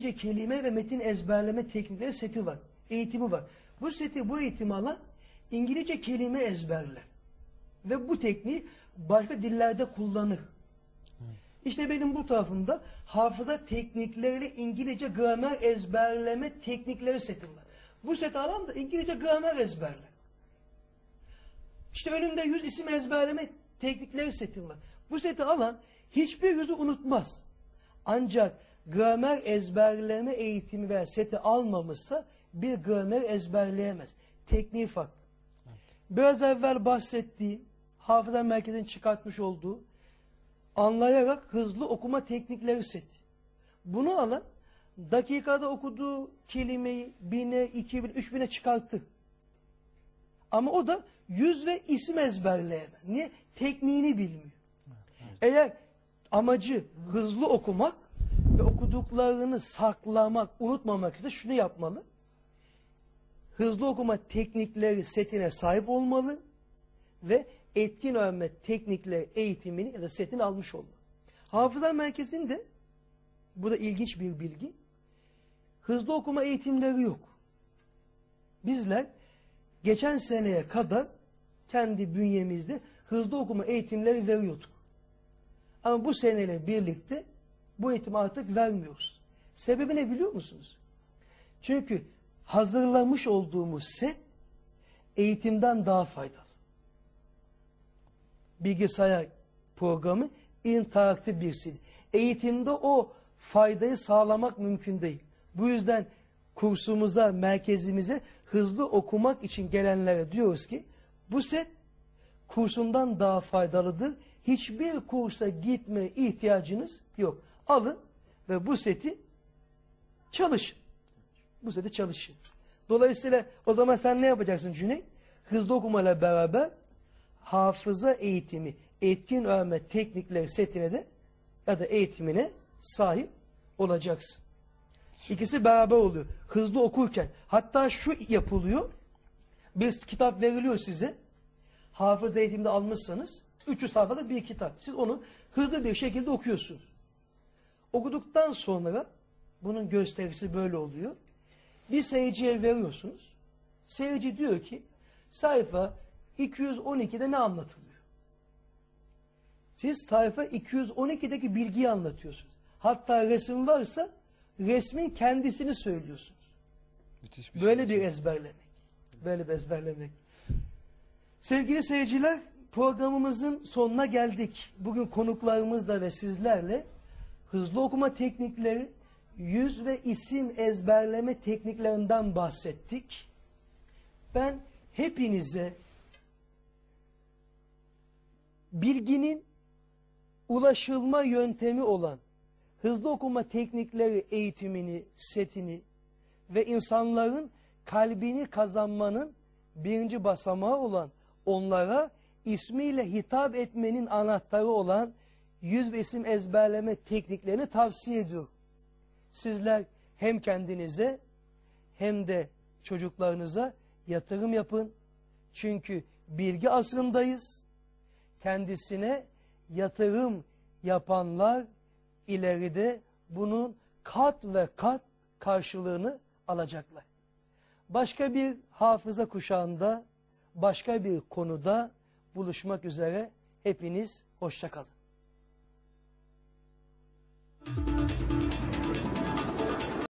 İngilizce kelime ve metin ezberleme teknikleri seti var. Eğitimi var. Bu seti bu eğitimi alan İngilizce kelime ezberler. Ve bu tekniği başka dillerde kullanır. İşte benim bu tarafımda hafıza teknikleriyle İngilizce gramer ezberleme teknikleri setim var. Bu seti alan da İngilizce gramer ezberler. İşte önümde yüz isim ezberleme teknikleri setim var. Bu seti alan hiçbir yüzü unutmaz. Ancak gramer ezberleme eğitimi ve seti almamışsa bir gramer ezberleyemez. Tekniği farklı. Biraz evvel bahsettiğim hafıza merkezinin çıkartmış olduğu anlayarak hızlı okuma teknikleri seti. Bunu alan dakikada okuduğu kelimeyi bine, iki bin, üç bine çıkarttı. Ama o da yüz ve isim ezberleyemez. Niye? Tekniğini bilmiyor. Eğer amacı hızlı okumak ve okuduklarını saklamak, unutmamak için şunu yapmalı. Hızlı okuma teknikleri setine sahip olmalı ve etkin öğrenme teknikleri eğitimini ya da setini almış olmalı. Hafıza merkezinde bu da ilginç bir bilgi. Hızlı okuma eğitimleri yok. Bizler geçen seneye kadar kendi bünyemizde hızlı okuma eğitimleri veriyorduk. Ama bu seneyle birlikte bu eğitimi artık vermiyoruz. Sebebi ne biliyor musunuz? Çünkü hazırlamış olduğumuz set eğitimden daha faydalı. Bilgisayar programı interaktif bir sil. Eğitimde o faydayı sağlamak mümkün değil. Bu yüzden kursumuza, merkezimize hızlı okumak için gelenlere diyoruz ki bu set kursundan daha faydalıdır. Hiçbir kursa gitme ihtiyacınız yok. Alın ve bu seti çalışın. Bu seti çalışın. Dolayısıyla o zaman sen ne yapacaksın Cüneyt? Hızlı okumayla beraber hafıza eğitimi, etkin öğrenme teknikleri setine de ya da eğitimine sahip olacaksın. İkisi beraber oluyor. Hızlı okurken. Hatta şu yapılıyor. Bir kitap veriliyor size. Hafıza eğitiminde almışsanız 300 sayfada bir kitap. Siz onu hızlı bir şekilde okuyorsunuz. Okuduktan sonra bunun gösterisi böyle oluyor. Bir seyirciye veriyorsunuz. Seyirci diyor ki sayfa 212'de ne anlatılıyor? Siz sayfa 212'deki bilgiyi anlatıyorsunuz. Hatta resim varsa resmin kendisini söylüyorsunuz. Müthiş bir Böyle şey. bir ezberlemek. Böyle bir ezberlemek. Sevgili seyirciler programımızın sonuna geldik. Bugün konuklarımızla ve sizlerle hızlı okuma teknikleri, yüz ve isim ezberleme tekniklerinden bahsettik. Ben hepinize bilginin ulaşılma yöntemi olan hızlı okuma teknikleri eğitimini, setini ve insanların kalbini kazanmanın birinci basamağı olan onlara ismiyle hitap etmenin anahtarı olan yüz isim ezberleme tekniklerini tavsiye ediyor. Sizler hem kendinize hem de çocuklarınıza yatırım yapın. Çünkü bilgi asrındayız. Kendisine yatırım yapanlar ileride bunun kat ve kat karşılığını alacaklar. Başka bir hafıza kuşağında, başka bir konuda buluşmak üzere hepiniz hoşçakalın.